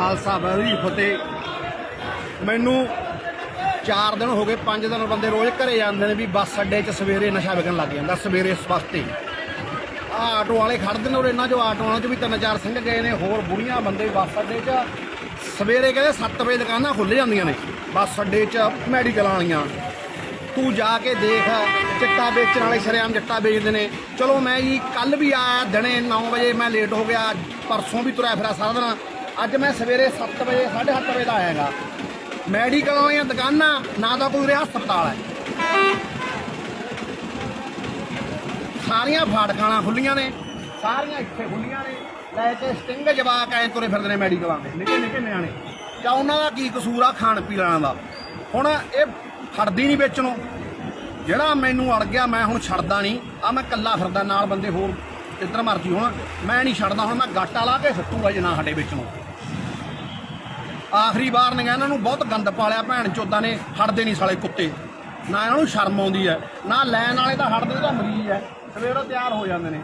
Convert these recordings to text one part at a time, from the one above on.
ਖਾਲਸਾ ਵਾਹਿਗੁਰੂ ਜੀ ਫਤਿਹ। ਮੈਨੂੰ 4 ਦਿਨ ਹੋ ਗਏ 5 ਦਿਨ ਬੰਦੇ ਰੋਜ਼ ਘਰੇ ਜਾਂਦੇ ਨੇ ਵੀ ਬੱਸ ਅੱਡੇ 'ਚ ਸਵੇਰੇ ਨਸ਼ਾ ਵਿਕਣ ਲੱਗ ਜਾਂਦਾ, ਸਵੇਰੇ ਸਵਸਤੇ। ਆ ਆਟੋ ਵਾਲੇ ਖੜਦੇ ਨੇ ਔਰ ਇਹਨਾਂ 'ਚੋਂ ਆਟੋ ਵਾਲਿਆਂ 'ਚ ਵੀ ਤਿੰਨ ਚਾਰ ਸਿੰਘ ਗਏ ਨੇ, ਹੋਰ ਬੁੜੀਆਂ ਬੰਦੇ ਬੱਸ ਅੱਡੇ 'ਚ। ਸਵੇਰੇ ਕਹਿੰਦੇ 7 ਵਜੇ ਦੁਕਾਨਾਂ ਖੁੱਲ ਜਾਂਦੀਆਂ ਨੇ, ਬੱਸ ਅੱਡੇ 'ਚ ਮੈਡੀਕਲ ਵਾਲੀਆਂ। ਤੂੰ ਜਾ ਕੇ ਦੇਖ, ਚਿੱਟਾ ਵੇਚਣ ਵਾਲੇ ਸ਼ਰੇਆਮ ਚਿੱਟਾ ਵੇਚਦੇ ਨੇ। ਚਲੋ ਮੈਂ ਜੀ ਕੱਲ ਵੀ ਆਇਆ ਦਿਨੇ 9 ਵਜੇ ਮੈਂ ਲੇਟ ਹੋ ਗਿਆ, ਪਰਸੋਂ ਵੀ ਤੁਰਿਆ ਫਿਰਾ ਸਾਰਾ ਦਿਨ। ਅੱਜ ਮੈਂ ਸਵੇਰੇ 7 ਵਜੇ 7:30 ਵਜੇ ਦਾ ਆਇਆਗਾ। ਮੈਡੀਕਲ ਵਾਲੀਆਂ ਦੁਕਾਨਾਂ, ਨਾ ਤਾਂ ਕੋਈ ਰਿਹਾ ਹਸਪਤਾਲ ਹੈ। ਸਾਰੀਆਂ ਫਾਟਕਾਣਾ ਖੁੱਲੀਆਂ ਨੇ, ਸਾਰੀਆਂ ਇੱਥੇ ਖੁੱਲੀਆਂ ਨੇ। ਲੈ ਕੇ ਸਟਿੰਗ ਜਵਾਕ ਐ ਤੁਰੇ ਫਿਰਦੇ ਨੇ ਮੈਡੀਕਲਾਂ ਦੇ, ਨਿੱਕੇ ਨਿੱਕੇ ਨਿਆਣੇ। ਜਾਂ ਉਹਨਾਂ ਦਾ ਕੀ ਕਸੂਰ ਆ ਖਾਣ ਪੀਣ ਵਾਲਿਆਂ ਦਾ? ਹੁਣ ਇਹ ਫੜਦੀ ਨਹੀਂ ਵੇਚਣੋਂ ਜਿਹੜਾ ਮੈਨੂੰ ਅੜ ਗਿਆ, ਮੈਂ ਹੁਣ ਛੱਡਦਾ ਨਹੀਂ ਆ ਮੈਂ ਕੱਲਾ ਫਿਰਦਾ, ਨਾਲ ਬੰਦੇ ਹੋਰ, ਜਿੱਧਰ ਮਰਜ਼ੀ ਹੋਣ। ਮੈਂ ਨਹੀਂ ਛੱਡਦਾ, ਹੁਣ ਮੈਂ ਗਾਟਾ ਲਾ ਕੇ ਸੱਟੂਗਾ ਜੇ ਨਾ ਹਟੇ ਵੇਚਣੋਂ ਆਖਰੀ ਵਾਰ ਨੇ ਇਹਨਾਂ ਨੂੰ ਬਹੁਤ ਗੰਦ ਪਾਲਿਆ ਭੈਣ ਚੋਦਾਂ ਨੇ, ਹਟਦੇ ਨਹੀਂ ਸਾਲੇ ਕੁੱਤੇ। ਨਾ ਇਹਨਾਂ ਨੂੰ ਸ਼ਰਮ ਆਉਂਦੀ ਹੈ, ਨਾ ਲੈਣ ਵਾਲੇ ਤਾਂ ਹਟਦੇ ਤਾਂ ਮਰੀਜ਼ ਹੈ। ਸਵੇਰੋਂ ਤਿਆਰ ਹੋ ਜਾਂਦੇ ਨੇ।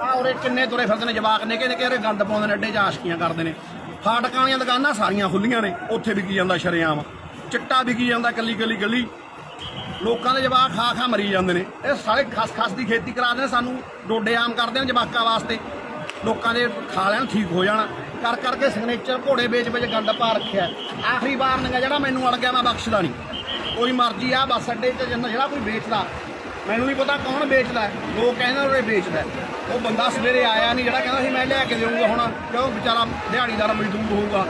ਆ ਉਰੇ ਕਿੰਨੇ ਤੁਰੇ ਫਿਰਦੇ ਨੇ ਜਵਾਕ ਨੇ ਨਿੱਕੇ ਉਰੇ ਗੰਦ ਪਾਉਂਦੇ ਨੇ, ਅੱਡੇ 'ਚ ਆਸ਼ਕੀਆਂ ਕਰਦੇ ਨੇ। ਫਾਟਕਾਂ ਵਾਲੀਆਂ ਦੁਕਾਨਾਂ ਸਾਰੀਆਂ ਖੁੱਲੀਆਂ ਨੇ, ਉੱਥੇ ਵਿਕੀ ਜਾਂਦਾ ਸ਼ਰੇਆਮ। ਚਿੱਟਾ ਵਿਕੀ ਜਾਂਦਾ ਕੱਲੀ ਕੱਲੀ ਗਲੀ ਲੋਕਾਂ ਦੇ ਜਵਾਕ ਖਾ ਖਾ ਮਰੀ ਜਾਂਦੇ ਨੇ। ਇਹ ਸਾਰੇ ਖਸ ਖਸ ਦੀ ਖੇਤੀ ਕਰਾਦੇ ਨੇ, ਸਾਨੂੰ ਡੋਡੇ ਆਮ ਕਰਦੇ ਨੇ ਜਵਾਕਾਂ ਵਾਸਤੇ। ਲੋਕਾਂ ਦੇ ਖਾ ਲੈਣ ਠੀਕ ਹੋ ਜਾਣ। ਕਰ ਕਰਕੇ ਸਿਗਨੇਚਰ ਘੋੜੇ ਵੇਚ ਵੇਚ ਗੰਦ ਪਾ ਰੱਖਿਆ। ਆਖਰੀ ਵਾਰ ਨੰਗਾ ਜਿਹੜਾ ਮੈਨੂੰ ਅੜ ਗਿਆ, ਮੈਂ ਬਖਸ਼ਦਾ ਨਹੀਂ। ਕੋਈ ਮਰਜ਼ੀ ਆ, ਬੱਸ ਅੱਡੇ 'ਚ ਜਿੰਨਾ ਜਿਹੜਾ ਕੋਈ ਵੇਚਦਾ, ਮੈਨੂੰ ਨਹੀਂ ਪਤਾ ਕੌਣ ਵੇਚਦਾ ਹੈ। ਲੋਕ ਕਹਿੰਦੇ ਉਹ ਵੇਚਦਾ ਹੈ। ਉਹ ਬੰਦਾ ਸਵੇਰੇ ਆਇਆ ਨਹੀਂ, ਜਿਹੜਾ ਕਹਿੰਦਾ ਸੀ ਮੈਂ ਲਿਆ ਕੇ ਦੇਊਂਗਾ ਹੁਣ, ਕਿਉਂ ਵਿਚਾਰਾ ਦਿਹਾੜੀਦਾਰ ਮਜ਼ਦੂਰ ਹੋਊਗਾ।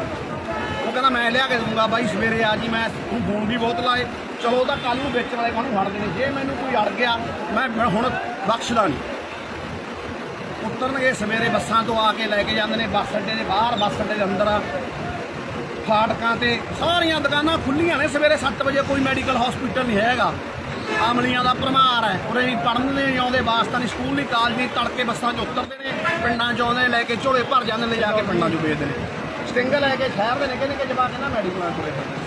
ਉਹ ਕਹਿੰਦਾ ਮੈਂ ਲਿਆ ਕੇ ਦੂੰਗਾ ਬਾਈ ਸਵੇਰੇ ਆ ਜੀ, ਮੈਂ ਹੁਣ ਫੋਨ ਵੀ ਬਹੁਤ ਲਾਏ। ਚਲੋ ਤਾਂ ਕੱਲ ਨੂੰ ਵੇਚਣ ਵਾਲੇ ਕਾਹਨੂੰ ਫੜਦੇ ਨੇ ਜੇ ਮੈਨੂੰ ਕੋਈ ਅੜ ਗਿਆ, ਮੈਂ ਮੈਂ ਹੁਣ ਬਖਸ਼ਦਾ ਨਹੀਂ। ਉਤਰਨਗੇ ਸਵੇਰੇ ਬੱਸਾਂ ਤੋਂ ਆ ਕੇ ਲੈ ਕੇ ਜਾਂਦੇ ਨੇ, ਬੱਸ ਅੱਡੇ ਦੇ ਬਾਹਰ, ਬੱਸ ਅੱਡੇ ਦੇ ਅੰਦਰ। ਫਾਟਕਾਂ ਤੇ ਸਾਰੀਆਂ ਦੁਕਾਨਾਂ ਖੁੱਲੀਆਂ ਨੇ, ਸਵੇਰੇ 7 ਵਜੇ ਕੋਈ ਮੈਡੀਕਲ ਹਸਪੀਟਲ ਨਹੀਂ ਹੈਗਾ। ਆਮਲੀਆਂ ਦਾ ਭਰਮਾਰ ਹੈ, ਉਰੇ ਨਹੀਂ ਪੜਨ ਨਹੀਂ ਆਉਂਦੇ, ਵਾਸਤਾ ਨਹੀਂ, ਸਕੂਲ ਨਹੀਂ, ਕਾਲਜ ਨਹੀਂ, ਤੜਕੇ ਬੱਸਾਂ 'ਚ ਉਤਰਦੇ ਨੇ, ਪਿੰਡਾਂ 'ਚ ਆਉਂਦੇ ਲੈ ਕੇ ਝੋਲੇ ਭਰ ਜਾਂਦੇ ਨੇ ਜਾ ਕੇ ਪਿੰਡਾਂ 'ਚ ਵੇਚਦੇ ਨੇ। ਸਟਿੰਗ ਲੈ ਕੇ ਸ਼ਹਿਰ ਦੇ ਨਿੱਕੇ ਨਿੱਕੇ ਜਵਾਕ ਇਹਨਾਂ ਮੈਡੀਕਲਾਂ ਕੋਲੇ ਫਿਰਦੇ ਨੇ।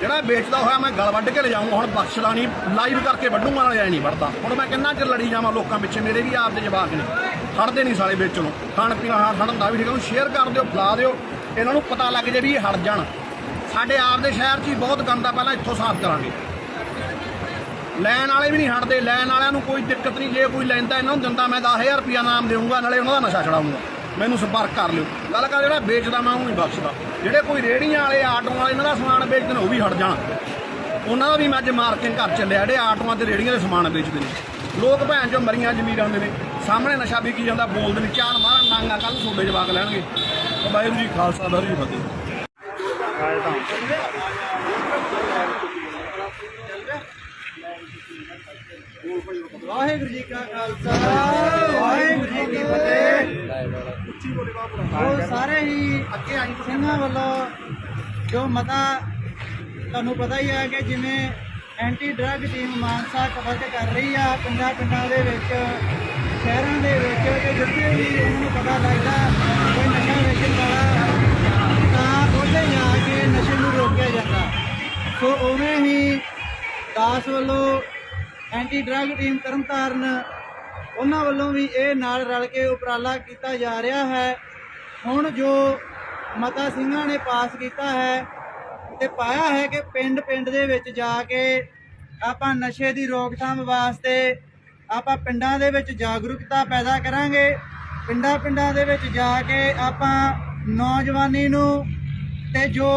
ਜਿਹੜਾ ਵੇਚਦਾ ਹੋਇਆ ਮੈਂ ਗਲ ਵੱਢ ਕੇ ਲੈ ਜਾਊਂਗਾ ਹੁਣ ਬਖਸ਼ਦਾ ਨਹੀਂ ਲਾਈਵ ਕਰਕੇ ਵੱਢੂਗਾ, ਨਾਲ ਐ ਨਹੀਂ ਵੱਢਦਾ। ਹੁਣ ਮੈਂ ਕਿੰਨਾ ਚਿਰ ਲੜੀ ਜਾਵਾਂ ਲੋਕਾਂ ਪਿੱਛੇ? ਮੇਰੇ ਵੀ ਆਪ ਦੇ ਜਵਾਕ ਨੇ। ਖੜਦੇ ਨਹੀਂ ਸਾਲੇ ਵੇਚਣੋਂ ਖਾਣ ਪੀਣਾ ਹਾਂ ਖੜਨ ਦਾ ਵੀ ਠੀਕ ਹੈ ਉਹਨੂੰ ਸ਼ੇਅਰ ਕਰ ਦਿਓ ਫਲਾ ਦਿਓ। ਇਹਨਾਂ ਨੂੰ ਪਤਾ ਲੱਗ ਜੇ ਵੀ ਇਹ ਹਟ ਜਾਣ। ਸਾਡੇ ਆਪ ਦੇ ਸ਼ਹਿਰ 'ਚ ਹੀ ਬਹੁਤ ਗੰਦਾ ਪਹਿਲਾਂ ਇੱਥੋਂ ਸਾਫ਼ ਕਰਾਂਗੇ। ਲੈਣ ਵਾਲੇ ਵੀ ਨਹੀਂ ਹਟਦੇ। ਲੈਣ ਵਾਲਿਆਂ ਨੂੰ ਕੋਈ ਦਿੱਕਤ ਨਹੀਂ। ਜੇ ਕੋਈ ਲੈਂਦਾ, ਇਹਨਾਂ ਨੂੰ ਦਿੰਦਾ, ਮੈਂ 10000 ਰੁਪਿਆ ਨਾਮ ਦੇਊਂਗਾ, ਨਾਲੇ ਉਹਨਾਂ ਦਾ ਨਸ਼ਾ ਛਡਾਊਂਗਾ। ਮੈਨੂੰ ਸੰਪਰਕ ਕਰ ਲਿਓ। ਗੱਲ ਕਰ ਜਿਹੜਾ ਵੇਚਦਾ ਮੈਂ ਉਹਨੂੰ ਨਹੀਂ ਬਖਸ਼ਦਾ। ਜਿਹੜੇ ਕੋਈ ਰੇੜੀਆਂ ਵਾਲੇ ਆਟੋ ਵਾਲੇ, ਇਹਨਾਂ ਦਾ ਸਮਾਨ ਵੇਚਦੇ ਨੇ, ਉਹ ਵੀ ਹਟ ਜਾਣ। ਉਹਨਾਂ ਦਾ ਵੀ ਮੈਂ ਅੱਜ ਮਾਰਕਿੰਗ ਕਰ ਚੱਲਿਆ ਜਿਹੜੇ ਆਟੋਆਂ ਤੇ ਰੇੜੀਆਂ ਦੇ ਸਮਾਨ ਵੇਚਦੇ ਨੇ। ਲੋਕ ਭੈਣ ਚੋਂ ਮਰੀਆਂ ਜ਼ਮੀਰ ਆਉਂਦੇ ਨੇ। ਸਾਹਮਣੇ ਨਸ਼ਾ ਵਿਕੀ ਜਾਂਦਾ, ਬੋਲਦੇ ਨੇ ਚਾਰ ਮਾਰਨ ਨਾਂਗਾ ਕੱਲ ਸੋਡੇ ਜਵਾਕ ਲੈਣਗੇ। ਵਾਹਿਗੁਰੂ ਜੀ ਖਾਲਸਾ, ਵਾਹਿਗੁਰੂ ਜੀ ਫਤਿਹ। ਵਾਹਿਗੁਰੂ ਜੀ ਕਾ ਖਾਲਸਾ, ਵਾਹਿਗੁਰੂ ਜੀ ਕੀ ਫਤਿਹ। ਉਹ ਸਾਰੇ ਹੀ ਸਿੰਘਾਂ ਵੱਲੋਂ ਜੋ ਮਤਾ ਤੁਹਾਨੂੰ ਪਤਾ ਹੀ ਹੈ ਕਿ ਜਿਵੇਂ anti drug team Mansa cover ਕਰ ਰਹੀ ਆ ਪਿੰਡਾਂ ਪਿੰਡਾਂ ਦੇ ਵਿੱਚ ਸ਼ਹਿਰਾਂ ਦੇ ਵਿੱਚ ਕਿ ਜਿੱਥੇ ਵੀ ਉਹਨਾਂ ਨੂੰ ਪਤਾ ਲੱਗਦਾ ਕੋਈ ਨਸ਼ਾ ਵੇਚਣ ਵਾਲਾ ਤਾਂ ਉੱਥੇ ਜਾ ਕੇ ਨਸ਼ੇ ਨੂੰ ਰੋਕਿਆ ਜਾਂਦਾ। ਸੋ ਉਵੇਂ ਹੀ ਦਾਸ ਵੱਲੋਂ ਐਂਟੀ ਡਰੱਗ ਟੀਮ ਤਰਨਤਾਰਨ ਉਹਨਾਂ ਵੱਲੋਂ ਵੀ ਇਹ ਨਾਲ ਰਲ ਕੇ ਉਪਰਾਲਾ ਕੀਤਾ ਜਾ ਰਿਹਾ ਹੈ। ਹੁਣ ਜੋ ਮਤਾ ਸਿੰਘਾਂ ਨੇ ਪਾਸ ਕੀਤਾ ਹੈ ਤੇ ਪਾਇਆ ਹੈ ਕਿ ਪਿੰਡ ਪਿੰਡ ਦੇ ਵਿੱਚ ਜਾ ਕੇ ਆਪਾਂ ਨਸ਼ੇ ਦੀ ਰੋਕਥਾਮ ਵਾਸਤੇ ਆਪਾਂ ਪਿੰਡਾਂ ਦੇ ਵਿੱਚ ਜਾਗਰੂਕਤਾ ਪੈਦਾ ਕਰਾਂਗੇ। ਪਿੰਡਾਂ ਪਿੰਡਾਂ ਦੇ ਵਿੱਚ ਜਾ ਕੇ ਆਪਾਂ ਨੌਜਵਾਨੀ ਨੂੰ ਤੇ ਜੋ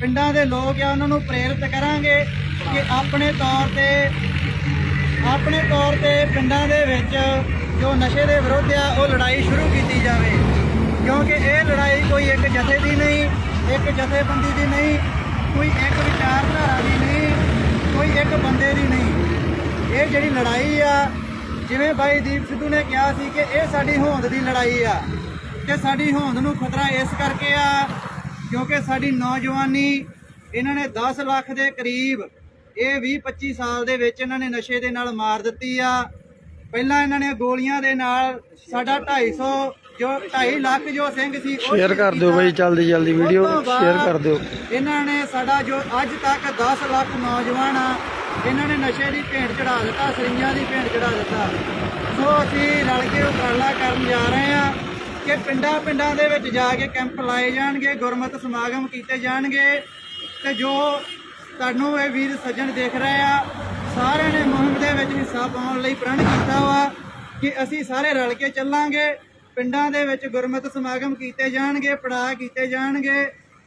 ਪਿੰਡਾਂ ਦੇ ਲੋਕ ਆ ਉਹਨਾਂ ਨੂੰ ਪ੍ਰੇਰਿਤ ਕਰਾਂਗੇ ਕਿ ਆਪਣੇ ਤੌਰ ਤੇ ਆਪਣੇ ਤੌਰ ਤੇ ਪਿੰਡਾਂ ਦੇ ਵਿੱਚ ਜੋ ਨਸ਼ੇ ਦੇ ਵਿਰੁੱਧ ਆ, ਉਹ ਲੜਾਈ ਸ਼ੁਰੂ ਕੀਤੀ ਜਾਵੇ। ਕਿਉਂਕਿ ਇਹ ਲੜਾਈ ਕੋਈ ਇੱਕ ਜਥੇ ਦੀ ਨਹੀਂ, ਇੱਕ ਜਥੇਬੰਦੀ ਦੀ ਨਹੀਂ, ਕੋਈ ਇੱਕ ਵਿਚਾਰਧਾਰਾ ਦੀ ਨਹੀਂ, ਕੋਈ ਇੱਕ ਬੰਦੇ ਦੀ ਨਹੀਂ। ਇਹ ਜਿਹੜੀ ਲੜਾਈ ਆ, ਜਿਵੇਂ ਬਾਈ ਦੀਪ ਸਿੱਧੂ ਨੇ ਕਿਹਾ ਸੀ ਕਿ ਇਹ ਸਾਡੀ ਹੋਂਦ ਦੀ ਲੜਾਈ ਆ, ਤੇ ਸਾਡੀ ਹੋਂਦ ਨੂੰ ਖਤਰਾ ਇਸ ਕਰਕੇ ਆ, ਕਿਉਂਕਿ ਸਾਡੀ ਨੌਜਵਾਨੀ, ਇਹਨਾਂ ਨੇ 10 ਲੱਖ ਦੇ ਕਰੀਬ ਇਹ 20 25 ਸਾਲ ਦੇ ਵਿੱਚ ਇਹਨਾਂ ਨੇ ਨਸ਼ੇ ਦੇ ਨਾਲ ਮਾਰ ਦਿੱਤੀ ਆ। ਪਹਿਲਾਂ ਇਹਨਾਂ ਨੇ ਗੋਲੀਆਂ ਦੇ ਨਾਲ ਸਾਡਾ 250 ਜੋ 2.5 ਲੱਖ ਜੋ ਸਿੰਘ ਸੀ ਉਹ ਸ਼ੇਅਰ ਕਰ ਦਿਓ ਬਈ ਜਲਦੀ ਜਲਦੀ ਵੀਡੀਓ ਸ਼ੇਅਰ ਕਰ ਦਿਓ। ਇਹਨਾਂ ਨੇ ਸਾਡਾ ਜੋ ਅੱਜ ਤੱਕ 10 ਲੱਖ ਨੌਜਵਾਨ ਆ ਇਹਨਾਂ ਨੇ ਨਸ਼ੇ ਦੀ ਭੇਂਟ ਚੜਾ ਦਿੱਤਾ ਸਰਿੰਜਾਂ ਦੀ ਭੇਂਟ ਚੜਾ ਦਿੱਤਾ। ਸੋ ਅਸੀਂ ਰਲ ਕੇ ਉਪਰਾਲਾ ਕਰਨ ਜਾ ਰਹੇ ਆ ਕਿ ਪਿੰਡਾਂ ਪਿੰਡਾਂ ਦੇ ਵਿੱਚ ਜਾ ਕੇ ਕੈਂਪ ਲਾਏ ਜਾਣਗੇ ਗੁਰਮਤਿ ਸਮਾਗਮ ਕੀਤੇ ਜਾਣਗੇ ਤੇ ਜੋ ਤੁਹਾਨੂੰ ਇਹ ਵੀਰ ਸੱਜਣ ਦੇਖ ਰਹੇ ਆ। ਸਾਰਿਆਂ ਨੇ ਮੁਹਿੰਮ ਦੇ ਵਿੱਚ ਹਿੱਸਾ ਪਾਉਣ ਲਈ ਪ੍ਰਣ ਕੀਤਾ ਵਾ ਕਿ ਅਸੀਂ ਸਾਰੇ ਰਲ ਕੇ ਚੱਲਾਂਗੇ। ਪਿੰਡਾਂ ਦੇ ਵਿੱਚ ਗੁਰਮਤਿ ਸਮਾਗਮ ਕੀਤੇ ਜਾਣਗੇ, ਪੜਾਅ ਕੀਤੇ ਜਾਣਗੇ।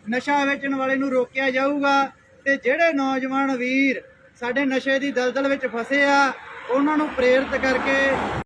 ਨਸ਼ਾ ਵੇਚਣ ਵਾਲੇ ਨੂੰ ਰੋਕਿਆ ਜਾਊਗਾ। ਤੇ ਜਿਹੜੇ ਨੌਜਵਾਨ ਵੀਰ ਸਾਡੇ ਨਸ਼ੇ ਦੀ ਦਲਦਲ ਵਿੱਚ ਫਸੇ ਆ, ਉਹਨਾਂ ਨੂੰ ਪ੍ਰੇਰਿਤ ਕਰਕੇ